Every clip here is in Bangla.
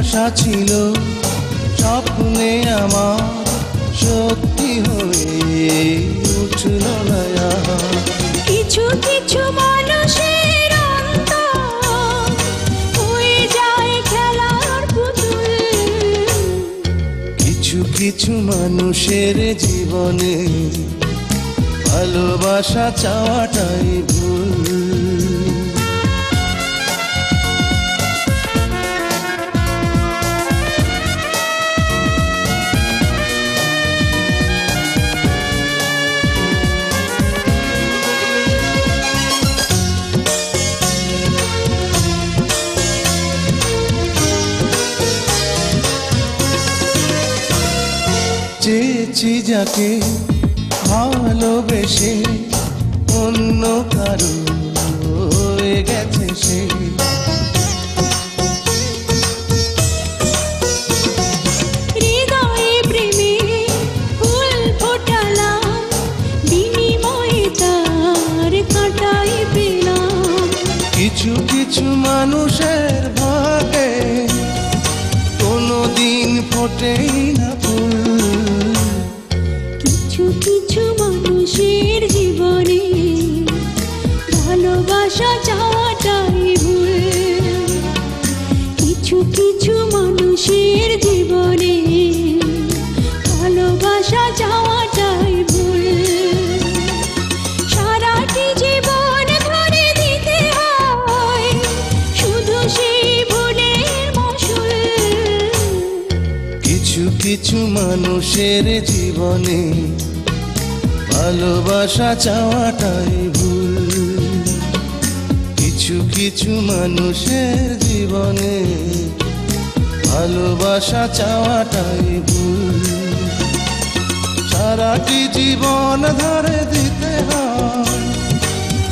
আশা ছিল স্বপ্নে আমার সত্যি হয়ে উঠল না। কিছু কিছু মানুষের হয়ে যায় খেলার পুতুল কিছু কিছু মানুষের জীবনে ভালোবাসা চাওয়াটাই ভুল চেয়েছি যাকে ভালোবেসে অন্য কারও হয়ে গেছে সে। ভালোবাসা চাওয়াটাই ভুল। কিছু কিছু মানুষের জীবনে ভালোবাসা চাওয়াটাই ভুল। সারাটি জীবন ধরে দিতে হয় শুধু সেই ভুলের মাসুল। কিছু কিছু মানুষের জীবনে ভালোবাসা চাওয়াটাই ভুল। কিছু মানুষের জীবনে ভালোবাসা চাওয়াটাই ভুল। সারাটি জীবন ধরে দিতে হয়,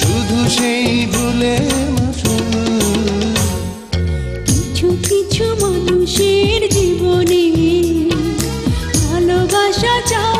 শুধু সেই ভুলে কিছু কিছু মানুষের জীবনে ভালোবাসা চাওয়া